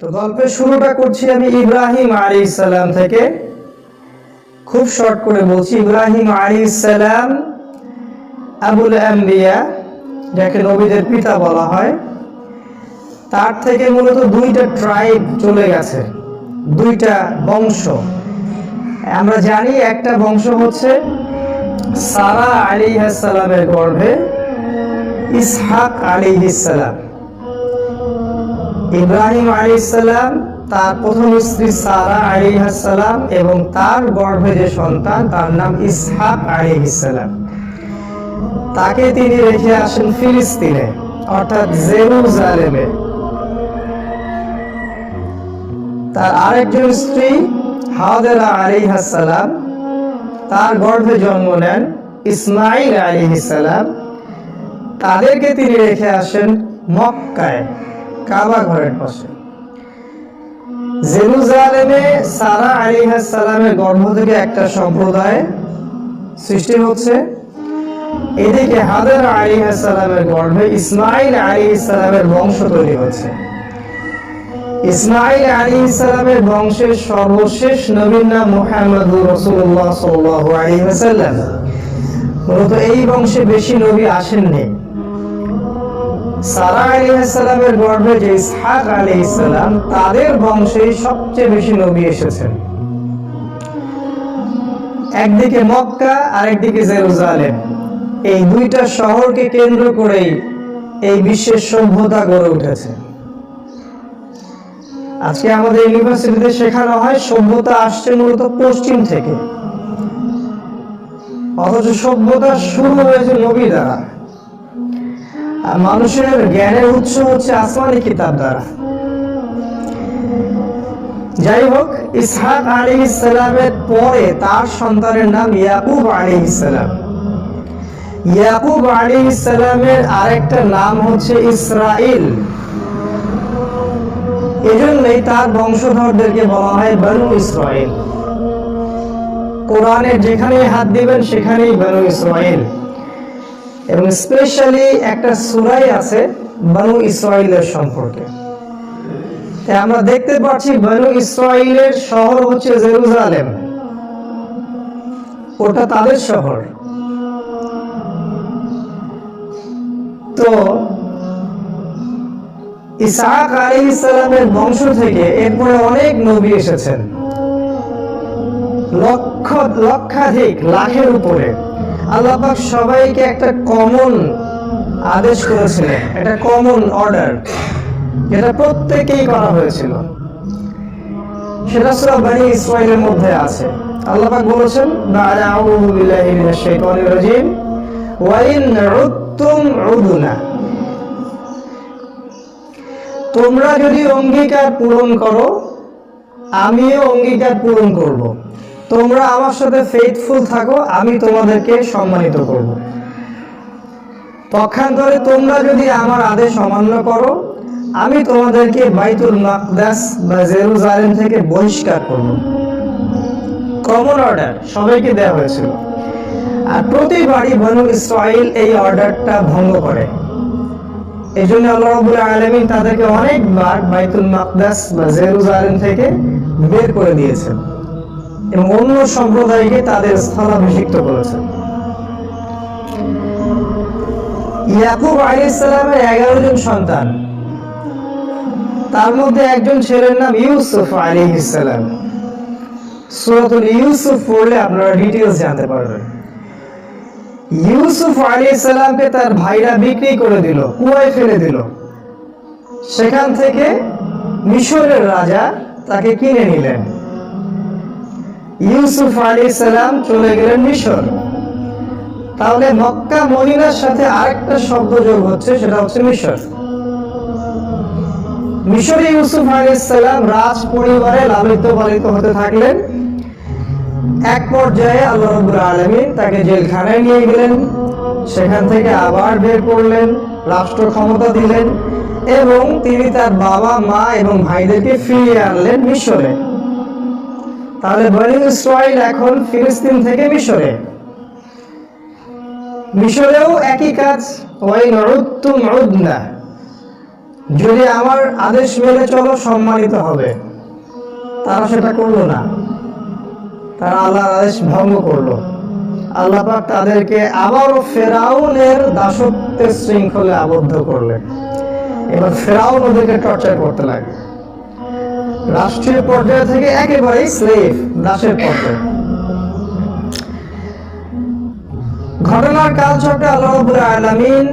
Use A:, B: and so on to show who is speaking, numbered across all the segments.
A: তো গল্পের শুরুটা করছি আমি ইব্রাহিম আলী সালাম থেকে। খুব শর্ট করে বলছি, ইব্রাহিম আলী সালাম আবুল আম্বিয়া, যাকে নবীদের পিতা বলা হয়, তার থেকে মূলত দুইটা ট্রাইব চলে গেছে, দুইটা বংশ। আমরা জানি একটা বংশ হচ্ছে সারা আলী সালামের গর্ভে, ইসহাক আলী সালাম। ইব্রাহিম আলী সালাম, তার প্রথম স্ত্রী সারা আলী সালাম এবং তার গর্ভে যে সন্তান, তার নাম ইসহাক আলী সালাম। তাকে তিনি রেখে আসেন ফিলিস্তিনে, অর্থাৎ জেরুজালেমে। তার আরেকজন স্ত্রী, হাওদেরা আলী সালাম, তার গর্ভে জন্ম নেন ইসমাইল আলী সালাম। তাদেরকে তিনি রেখে আসেন মক্কায়। কাবা ঘরের পাশে। জেরুজালেমে সারা আলী সালামের গর্ভ থেকে একটা সম্প্রদায় সৃষ্টি হচ্ছে। এদিকে হাদার আলী সালামের গর্ভে ইসমাইল আলী সালামের বংশ তৈরি হচ্ছে। ইসমাইল আলী ইসলামের বংশের সর্বশেষ নবীর নাম মুহাম্মদ রসুল্লাহ সাল্লাহ আলী সাল্লাম মূলত এই বংশে বেশি নবী আসেননি। সারা গর্ভে যে ইসহাক আলী ইসলাম তাদের বংশে সবচেয়ে বেশি নবী এসেছেন। একদিকে মক্কা, আরেকদিকে জেরুজালেম। এই দুইটা শহরকে কেন্দ্র করেই এই বিশ্বের সভ্যতা গড়ে উঠেছে। আজকে আমাদের ইউনিভার্সিটিতে শেখানো হয়, সভ্যতা আসছে মূলত পশ্চিম থেকে। অথচ সভ্যতা শুরু হয়েছে নবী দ্বারা। মানুষের জ্ঞানের উৎস হচ্ছে আসমানি কিতাব দ্বারা। যাই হোক, ইসহাক আলী ইসলামের পরে তার সন্তানের নাম ইয়াকুব আলী ইসলাম ইয়াকুব আলী ইসলামের আরেকটা নাম হচ্ছে ইসরাইল এজন্যই তার বংশধরদেরকে বলা হয় বানু ইসরায়েল কোরআনের যেখানে হাত দিবেন, সেখানেই বানু ইসরায়েল এবং স্পেশালি একটা সুরাই আছে বানু ইসরায়েলের সম্পর্কে। আমরা দেখতে পাচ্ছি বানু ইসরায়েলের শহর হচ্ছে জেরুজালেম। ওটা তাদের শহর। তো ইসাহাক আলী ইসলামের বংশ থেকে এরপরে অনেক নবী এসেছেন। লক্ষ, লক্ষাধিক, লাখের উপরে। আল্লাহ পাক সবাইকে একটা কমন আদেশ করেছিলেন, একটা কমন অর্ডার যেটা প্রত্যেকেই করা হয়েছিল। সেটা সব বানি ইসরায়েলের মধ্যে আছে। আল্লাহ পাক বলেছেন বা'দা আউযু বিল্লাহি মিনাশ শাইতানির তোমরা যদি অঙ্গীকার পূরণ করো, আমিও অঙ্গীকার পূরণ করব। তোমরা আমার সাথে ফেথফুল থাকো, আমি তোমাদেরকে সম্মানিত করব। পক্ষান্তরে তোমরা যদি আমার আদেশ অমান্য করো, আমি তোমাদেরকে বাইতুল মাকদাস বা জেরুজালেম থেকে বহিষ্কার করব। কমন অর্ডার সবাইকে দেওয়া হয়েছিল। আর প্রতিবারই বনু ইসরায়েল এই অর্ডারটা ভঙ্গ করে। এই জন্য আল্লাহ রাব্বুল আলামিন তাদেরকে অনেকবার বাইতুল মাকদাস বা জেরুজালেম থেকে বের করে দিয়েছেন। এবং অন্য সম্প্রদায়কে তাদের স্থলাভিষিক্ত করেছেন ইয়াকুব আলাইহিস সালামের এগারো জন সন্তান। তার মধ্যে একজন ছেলের নাম ইউসুফ আলাইহিস সালাম। সূরাতুল ইউসুফ পড়লে আপনারা ডিটেইলস জানতে পারবেন। ইউসুফ আলী সালামকে তার ভাইরা বিক্রি করে দিল, কুয়ায় ফেলে দিল। সেখান থেকে মিশরের রাজা তাকে কিনে নিলেন। ইউসুফ আলী সালাম চলে গেলেন মিশর। তাহলে মক্কা মদিনার সাথে আরেকটা শব্দ যোগ হচ্ছে, সেটা হচ্ছে মিশর। মিশরে ইউসুফ আলী সালাম রাজ পরিবারে লালিত পালিত হতে থাকলেন। এক পর্যায়ে আল্লাহ রব্বুল আলমিন তাকে জেলখানায় নিয়ে গেলেন। সেখান থেকে আবার বের করলেন, রাষ্ট্র ক্ষমতা দিলেন এবং তিনি তার বাবা, মা এবং ভাইদেরকে ফিরিয়ে আনলেন মিশরে। তাহলে বনি ইসরায়েল এখন ফিলিস্তিন থেকে মিশরে। মিশরেও একই কাজ ওয়াইন উদ্তুম উদনা। যদি আমার আদেশ মেনে চলো, সম্মানিত হবে। তারা সেটা করল না। তারা আল্লাহর আদেশ ভঙ্গ করল। আল্লাহ পাক তাদেরকে আবারও ফেরাউনের দাসত্বের শৃঙ্খলে আবদ্ধ করলেন। এবার ফেরাউন ওদেরকে টর্চার করতে লাগে রাষ্ট্রীয় পর্যায় থেকে একেবারেই স্লেভ দাসের পর্যায়ে। ঘটনার কাল চক্রে আল্লাহ রাব্বুল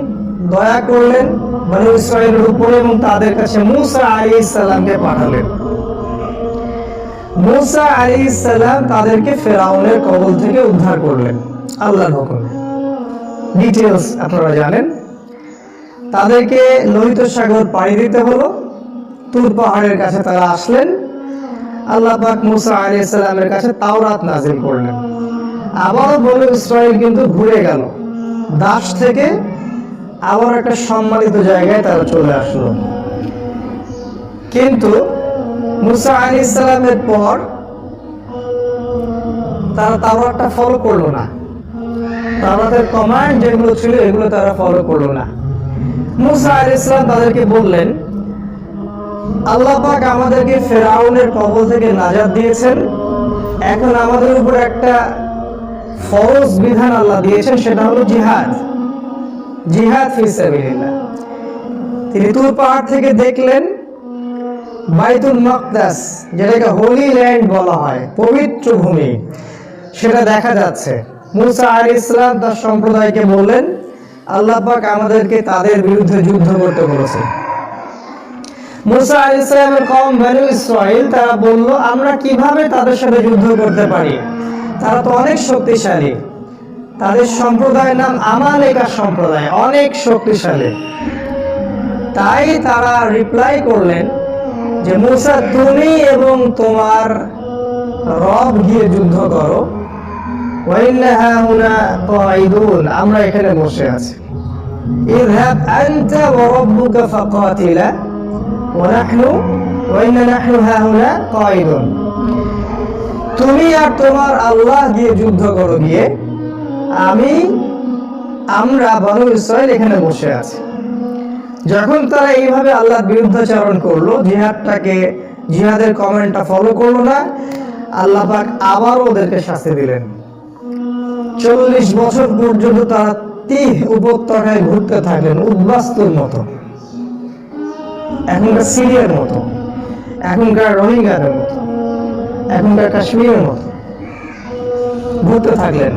A: দয়া করলেন বনু ইসরায়েলের উপরে এবং তাদের কাছে মুসা আলাইহিস সালামকে পাঠালেন। মুসা আলাইহিস সালাম তাদেরকে ফেরাউনের কবল থেকে উদ্ধার করলেন। আল্লাহর ডিটেলস আপনারা জানেন। তাদেরকে লোহিত সাগর পাড়ি দিতে হলো। তুর পাহাড়ের কাছে তারা আসলেন। আল্লাহ মুসা আলাইহিস সালামের কাছে তাওরাত নাজিল করলেন। আবারও বলে ইসরায়েল কিন্তু ঘুরে গেল। দাস থেকে আবার একটা সম্মানিত জায়গায় তারা চলে আসলো। কিন্তু মুসা আলী ইসলামের পর তারা তাওরাতটা ফলো করল না। তাওরাতের কমান্ড যেগুলো ছিল এগুলো তারা ফলো করল না। মুসা আলী ইসলাম তাদেরকে বললেন আল্লাহ পাক আমাদেরকে ফেরাউনের কবল থেকে নাজাত দিয়েছেন। এখন আমাদের উপর একটা ফরজ বিধান আল্লাহ দিয়েছেন, সেটা হলো জিহাদ। জিহাদ ফি সাবিলিল্লাহ। তিনি তুর পাহাড় থেকে দেখলেন বাইতুল মাকদাস, যেটাকে হোলি ল্যান্ড বলা হয়, পবিত্র ভূমি। সেটা দেখা যাচ্ছে। মুসা আলী ইসলাম তার সম্প্রদায়কে বললেন, আল্লাহ পাক আমাদেরকে তাদের বিরুদ্ধে যুদ্ধ করতে বলেছে মুসা আলী কম ভ্যালু ইসরায়েল তারা বলল, আমরা কীভাবে তাদের সাথে যুদ্ধ করতে পারি? তারা তো অনেক শক্তিশালী। তাদের সম্প্রদায়ের নাম আমালেকা সম্প্রদায়, অনেক শক্তিশালী। তাই তারা রিপ্লাই করলেন যে, মুসা, তুমি এবং তোমার রব গিয়ে যুদ্ধ করো। আমরা এখানে বসে আছি। ইযহাব আনতা ওয়া রাব্বুকা ফাকাতিলা। ونحن وإن نحن هاهنا قائدون তুমি আর তোমার আল্লাহ গিয়ে যুদ্ধ করো গিয়ে আমি আমরা বনু ইসরায়েল এখানে বসে আছি যখন তারা এইভাবে আল্লাহর বিরুদ্ধাচরণ করলো জিহাদটাকে জিহাদের কমেন্টটা ফলো করলো না আল্লাহ পাক আবারও ওদেরকে শাস্তি দিলেন চল্লিশ বছর পর্যন্ত তারা তিহ উপত্যকায় ঘুরতে থাকলেন উদ্বাস্তুর মতো এখনকার সিরিয়ার মতো, এখনকার রোহিঙ্গাদের মতো, এখনকার কাশ্মীরের মতো। ঘুরতে থাকলেন।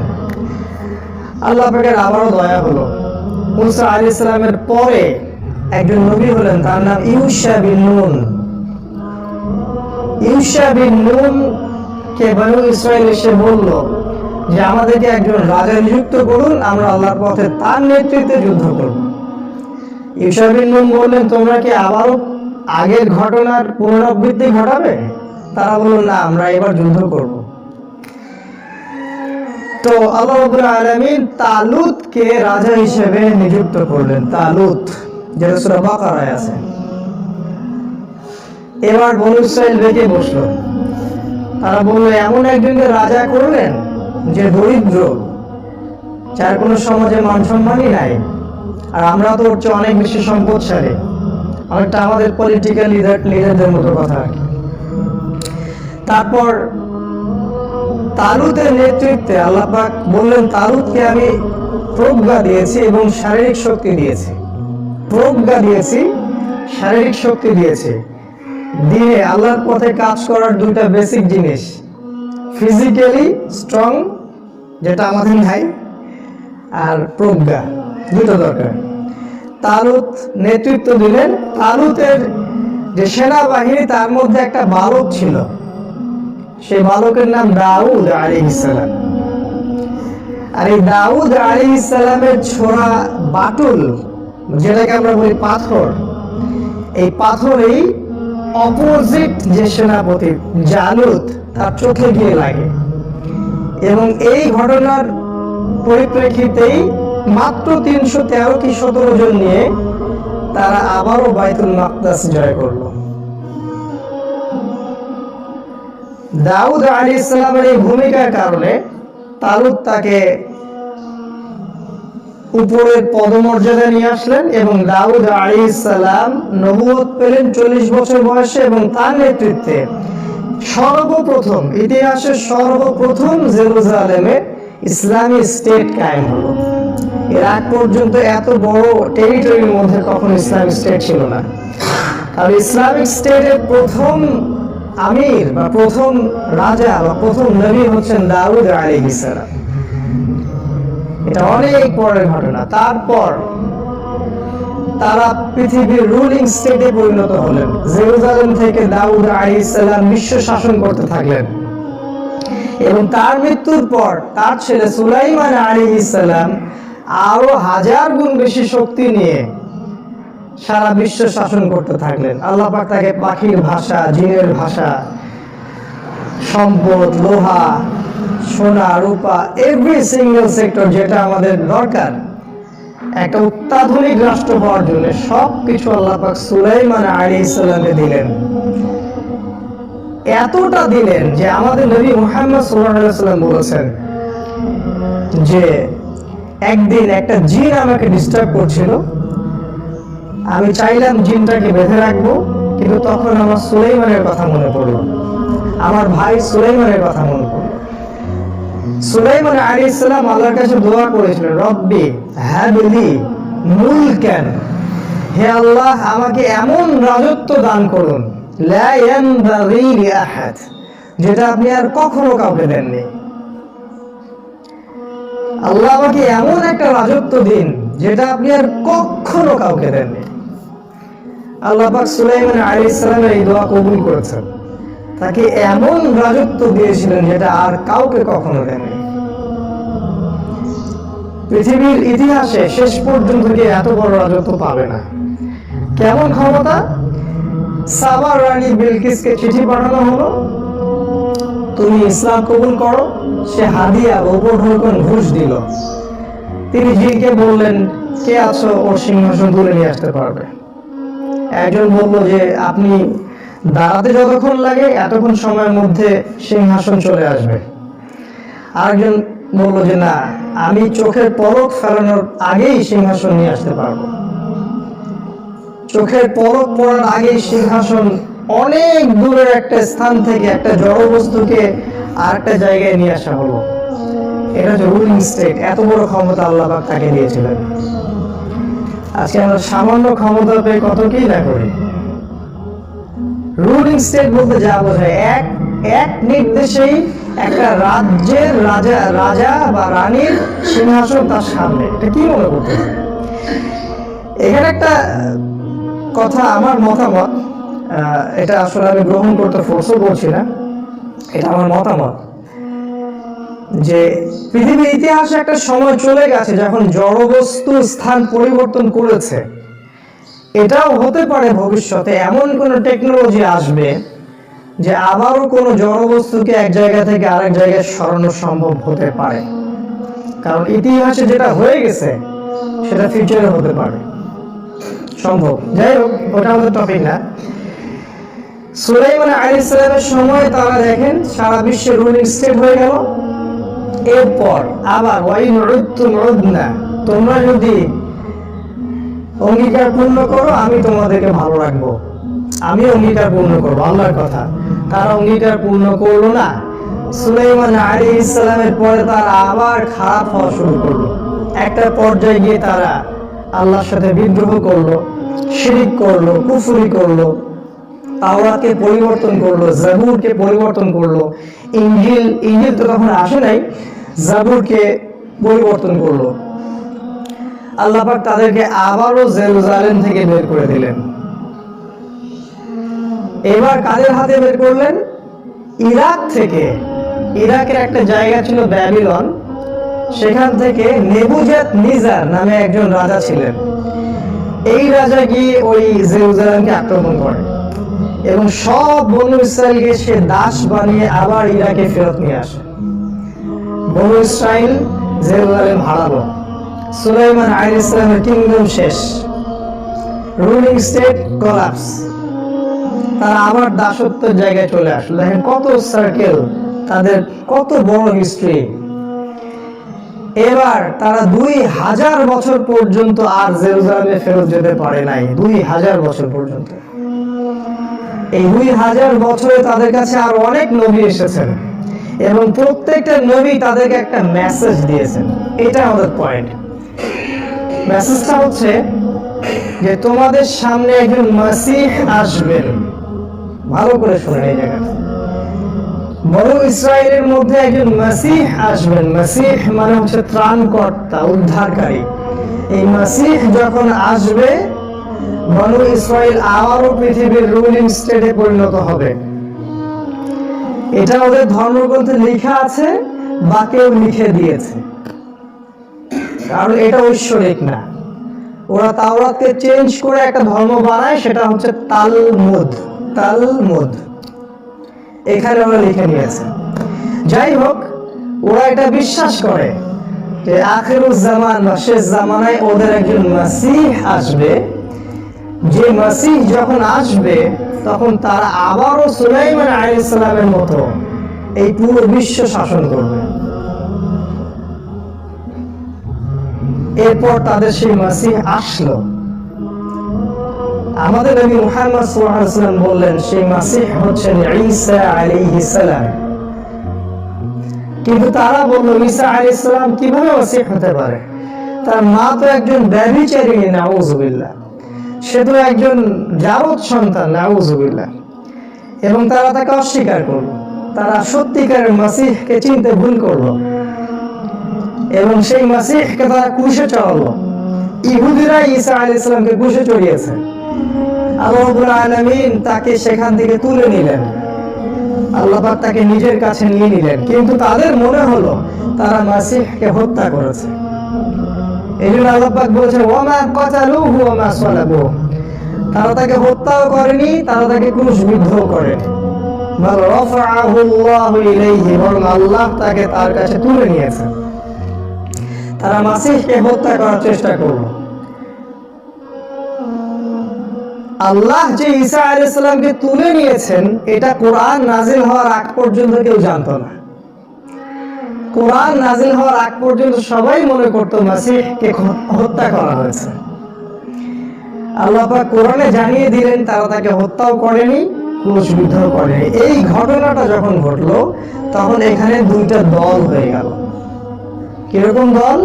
A: আল্লাহ পাকের আবারও দয়া হলো। মুসা আলী ইসলামের পরে একজন নবী হলেন, তার নাম ইউসা বিন নুন। ইউসা বিন নুন কে বনু ইসরায়েল এসে বলল যে, আমাদেরকে একজন রাজা নিযুক্ত করুন, আমরা আল্লাহর পথে তার নেতৃত্বে যুদ্ধ করব। ইউসা বিন নুন বললেন তোমরা কি আবারও আগের ঘটনার পুনরাবৃত্তি ঘটাবে? তারা বলল, না, আমরা এবার যুদ্ধ করব। তো আল্লাহ রাব্বুল আলামিন তালুতকে রাজা হিসেবে নিযুক্ত করলেন, তালুত, যেটা সূরা বাকারায় আছে। এবার বনু ইসরাইল বেঁকে বসল। তারা বলল, এমন একজনকে রাজা করলেন যে দরিদ্র যার কোনো সমাজে মান সম্মানই নাই। আর আমরা তো হচ্ছে অনেক বেশি সম্পদশালী। অনেকটা আমাদের পলিটিক্যাল লিডার লিডারদের মতো কথা। আর কি। তারপর তালুতের নেতৃত্বে আল্লাহ পাক বললেন তালুতকে আমি প্রজ্ঞা দিয়েছি এবং শারীরিক শক্তি দিয়েছি। প্রজ্ঞা দিয়েছি, শারীরিক শক্তি দিয়েছি। দিয়ে আল্লাহর পথে কাজ করার দুইটা বেসিক জিনিস। ফিজিক্যালি স্ট্রং যেটা আমাদের নাই, আর প্রজ্ঞা। দুটো দরকার। তালুত নেতৃত্ব দিলেন। তালুতের যে সেনাবাহিনী, তার মধ্যে একটা বালক ছিল। সেই বালকের নাম দাউদ আলী ইসালাম আর এই দাউদ আলী ইসালামের ছোড়া বাটুল, যেটাকে আমরা বলি পাথর, এই পাথরেই অপোজিট যে সেনাপতি জালুত, তার চোখে গিয়ে লাগে। এবং এই ঘটনার পরিপ্রেক্ষিতেই মাত্র তিনশো তেরো কি সতেরো জন নিয়ে তারা আবারও বাইতুল মাকদাস জয় করল। দাউদ আলী ইসলামের এই ভূমিকার কারণে তালুত তাকে উপরের পদমর্যাদা নিয়ে আসলেন এবং দাউদ আলী সালাম নবুয়ত পেলেন চল্লিশ বছর বয়সে এবং তার নেতৃত্বে সর্বপ্রথম, ইতিহাসের সর্বপ্রথম জেরুজালেমে ইসলামী স্টেট কায়েম হলো। এর আগ পর্যন্ত এত বড় টেরিটরির মধ্যে কখনো ইসলামিক স্টেট ছিল না। আর ইসলামিক স্টেটের প্রথম আমির বা প্রথম রাজা বা প্রথম নবী হচ্ছেন দাউদ আলী সালাম। এটা অনেক পরের ঘটনা। তারপর তারা পৃথিবীর রুলিং স্টেটে পরিণত হলেন। জেরুজালেম থেকে দাউদ আলাইহিসসালাম বিশ্ব শাসন করতে থাকলেন। এবং তার মৃত্যুর পর তার ছেলে সুলাইমান আলাইহিসসালাম আরও হাজার গুণ বেশি শক্তি নিয়ে সারা বিশ্ব শাসন করতে থাকলেন। আল্লাহ পাক তাকে পাখির ভাষা, জিনের ভাষা, সম্পদ, লোহা, সোনা, রূপা এভরি সিঙ্গেল সেক্টর যেটা আমাদের দরকার, একটা অত্যাধুনিক রাষ্ট্র হওয়ার জন্য সব কিছু আল্লাহ পাক সুলাইমান আলী ইসলামকে দিলেন। এতটা দিলেন যে আমাদের নবী মুহাম্মদ সাল্লাম বলেছেন যে একদিন একটা জিন আমাকে ডিস্টার্ব করছিল। আমি চাইলাম জিনটাকে বেঁধে রাখব, কিন্তু তখন আমার সুলাইমানের কথা মনে পড়ল। আমার ভাই সুলাইমানের কথা মনে পড়ল। সুলাইমান আলী ইসলাম আল্লাহর কাছে দোয়া করেছিলেন, রব্বি হ্যাবলি মুলকান। হে আল্লাহ, আমাকে এমন রাজত্ব দান করুন যেটা আপনি আর কখনো কাউকে দেননি। আল্লাহ আমাকে এমন একটা রাজত্ব দিন, যেটা আপনি আর কখনো কাউকে দেননি। আল্লাহ পাক সুলাইমান আলাইহিস সালামের এই দোয়া কবুল করেছেন। তাকে এমন রাজত্ব দিয়েছিলেন, যেটা আর কাউকে কখনো দেননি। পৃথিবীর ইতিহাসে শেষ পর্যন্ত গিয়ে এত বড় রাজত্ব পাবে না। কেমন ক্ষমতা? সাবা রানী বিলকিসকে চিঠি পাঠানো হলো। তুমি ইসলাম কবুল করো? সে হাদিয়া ওপর ঢোকন ঘুষ দিল। তিনি জিনকে বললেন, কে আছো? ওর সিংহাসন তুলে নিয়ে আসতে পারবে। একজন বলল যে, আপনি দাঁড়াতে যতক্ষণ লাগে, এতক্ষণ সময়ের মধ্যে সিংহাসন চলে আসবে। আরেকজন বলল যে, না, আমি চোখের পলক ফেলানোর আগেই সিংহাসন নিয়ে আসতে পারব। চোখের পলক পড়ার আগেই সিংহাসন অনেক দূরের একটা স্থান থেকে একটা জড় বস্তুকে আর একটা জায়গায় নিয়ে আসা হলো। এটা হচ্ছে রুলিং স্টেট এত বড় ক্ষমতা আল্লাহ তাকে দিয়েছিলেন। আজকে আমরা সামান্য ক্ষমতা পেয়ে কত কি না করি? রুলিং স্টেট বলতে যা বোঝায়, এক এক নির্দেশেই একটা রাজ্যের রাজা রাজা বা রানীর সিংহাসন তার সামনে। এটা কি মনে করতেছে এখানে একটা কথা, আমার মতামত এটা আসলে আমি গ্রহণ করতে ফোর্সও বলছি না। এটা আমার মতামত। যে পৃথিবীর ইতিহাসে একটা সময় চলে গেছে যখন জড়বস্তু স্থান পরিবর্তন করেছে। এটাও হতে পারে ভবিষ্যতে এমন কোনো টেকনোলজি আসবে যে আবারও কোনো জড়বস্তুকে এক জায়গা থেকে আরেক জায়গায় সরানো সম্ভব হতে পারে। কারণ ইতিহাসে যেটা হয়ে গেছে, সেটা ফিউচারে হতে পারে। সম্ভব। যাই হোক, ওটা আমাদের টপিক না। সুলাইমান আলী ইসলামের সময় তারা দেখেন সারা বিশ্বের রুলিং স্টেট হয়ে গেল। এরপর আবার ওয়াইন উদনা তোমরা যদি অঙ্গীকার পূর্ণ করো, আমি তোমাদেরকে ভালো রাখব। আমি অঙ্গীকার পূর্ণ করব, আল্লাহর কথা। তারা অঙ্গীকার পূর্ণ করল না। সুলাইমান আলী ইসলামের পরে তারা আবার খারাপ হওয়া শুরু করল। একটা পর্যায়ে গিয়ে তারা আল্লাহর সাথে বিদ্রোহ করল, শিরিক করল, কুফুরি করল। তাওরাতকে পরিবর্তন করল, জাবুরকে পরিবর্তন করল। ইঞ্জিল ইঞ্জিল তো তখন আসে নাই, জাবুরকে পরিবর্তন করল। আল্লাহ পাক তাদেরকে আবারও জেরুজালেম থেকে বের করে দিলেন। এবার কাদের হাতে বের করলেন? ইরাক থেকে। ইরাকের একটা জায়গা ছিল ব্যাবিলন। সেখান থেকে নেবুজাত নিজার নামে একজন রাজা ছিলেন। এই রাজা গিয়ে ওই জেরুজালেমকে আক্রমণ করে। এবং সব বনু ইসরায়েলকে সে দাস বানিয়ে আবার ইরাকে ফেরত নিয়ে আসে। বনু ইসরায়েল জেরুজালেম হারালো। সুলাইমান আলী ইসলামের কিংডম শেষ। রুলিং স্টেট কলাপস তারা আবার দাসত্বের জায়গায় চলে আসলো। দেখেন কত সার্কেল তাদের কত বড় হিস্ট্রি এবার তারা দুই হাজার বছর পর্যন্ত আর জেরুজালেমে ফেরত যেতে পারে নাই। দুই হাজার বছর পর্যন্ত। এই দুই হাজার বছরে তাদের কাছে আর অনেক নবী এসেছেন। এবং প্রত্যেকটা নবী তাদেরকে একটা মেসেজ দিয়েছেন। এটা আমাদের পয়েন্ট মেসেজটা হচ্ছে যে তোমাদের সামনে একজন মাসিহ আসবেন। ভালো করে শুনে এই জায়গাটা। বড় ইসরায়েলের মধ্যে একজন মাসিহ আসবেন। মাসিহ মানে হচ্ছে ত্রাণকর্তা, উদ্ধারকারী। এই মাসিহ যখন আসবে বনু ইসরায়েল আবারও পৃথিবীর রুলিং স্টেটে পরিণত হবে। এটা ওদের ধর্মগ্রন্থে লেখা আছে, বা কেউ লিখে দিয়েছে। কারণ এটা ঐশ্বরিক না। ওরা তাওরাতকে চেঞ্জ করে একটা ধর্ম বানায়, সেটা হচ্ছে তালমুদ তালমুদ। এখানে ওরা লিখে নিয়েছে। যাই হোক, ওরা এটা বিশ্বাস করে যে আখেরুজ জামান বা শেষ জামানায় ওদের একজন মাসিহ আসবে। যে মাসিহ যখন আসবে, তখন তারা আবারও সুলাইমান আলাইহিস সালামের মতো এই পুরো বিশ্ব শাসন করবে। এরপর তাদের সেই মাসিহ আসলো। আমাদের নবী মুহাম্মদ সাল্লাল্লাহু আলাইহি ওয়াসাল্লাম বললেন, সেই মাসিহ হচ্ছেন ঈসা আলাইহিস সালাম। কিন্তু তারা বলল, ঈসা আলাইহিস সালাম কীভাবে মাসিহ হতে পারে? তার মা তো একজন ব্যভিচারিণী নাউজুবিল্লাহ। সে তো একজন জারদ সন্তান নাউজুবিল্লাহ এবং তারা তাকে অস্বীকার করল। তারা সত্যিকারের মাসিহকে চিনতে ভুল করল। এবং সেই মাসিহকে তারা কুশে চড়ালো ইহুদিরা ঈসা আলাইহিস সালামকে কুশে চড়িয়েছে। আল্লাহ রাব্বুল আলামিন তাকে সেখান থেকে তুলে নিলেন। আল্লাহ পাক তাকে নিজের কাছে নিয়ে নিলেন। কিন্তু তাদের মনে হলো তারা মাসিহকে হত্যা করেছে। তারা তাকে হত্যাও করেনি, তারা তাকে ক্রুশবিদ্ধ রাফাআহু আল্লাহু তাকে তার কাছে তুলে নিয়েছেন তারা হত্যা করার চেষ্টা করল। আল্লাহ যে ঈসা আলাইহিস সালামকে তুলে নিয়েছেন, এটা কোরআন নাজিল হওয়ার আগ পর্যন্ত কেউ জানতো না। কোরআন নাজিল হওয়ার আগ পর্যন্ত সবাই মনে করতো মাসিহকে হত্যা করা হয়েছে। আল্লাপাক কোরআনে জানিয়ে দিলেন, তারা তাকে হত্যাও করেনি ক্রুশবিদ্ধও করেনি। এই ঘটনাটা যখন ঘটলো, তখন এখানে দুইটা দল হয়ে গেল। কীরকম দল?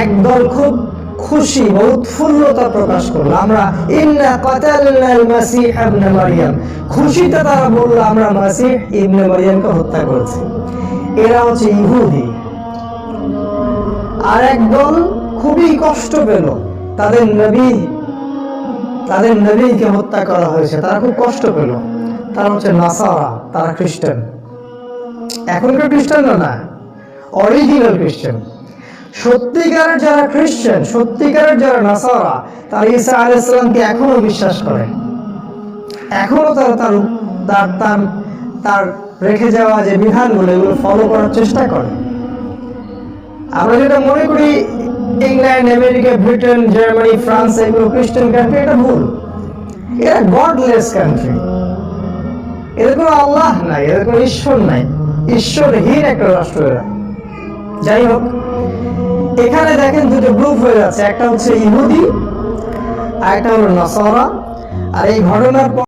A: এক দল খুব খুশি বা উৎফুল্লতা প্রকাশ করল। আমরা, ইন্না কাতালনাল মাসিহ ইবনে মারইয়াম খুশিতে তারা বলল, আমরা মাসিহ ইবনে মারইয়ামকে হত্যা করেছি। এরা হচ্ছে ইহুদি। আর এক দল খুবই কষ্ট পেল। তাদের নবী, তাদের নবীকে হত্যা করা হয়েছে। তারা খুব কষ্ট পেল। তারা হচ্ছে নাসারা, তারা খ্রিস্টান। এখনকার খ্রিস্টান না অরিজিনাল খ্রিস্টান। সত্যিকারের যারা খ্রিস্টান, সত্যিকারের যারা নাসারা, তারা ঈসা আলাইসালামকে এখনও বিশ্বাস করে। এখনও তার তার তার তার রেখে যাওয়া যে বিধানগুলো এগুলো ফলো করার চেষ্টা করে। আমরা যেটা মনে করি, England, America, Britain, Germany, France, এগুলো খ্রিস্টান কান্ট্রি এটা ভুল। এরা গডলেস কান্ট্রি এদের কোনো আল্লাহ নাই, এদের কোনো ঈশ্বর নাই। ঈশ্বরহীন একটা রাষ্ট্র এরা। যাই হোক, এখানে দেখেন দুটো গ্রুপ হয়ে যাচ্ছে। একটা হচ্ছে ইহুদি, আর একটা হলো নসরা। আর এই ঘটনার পর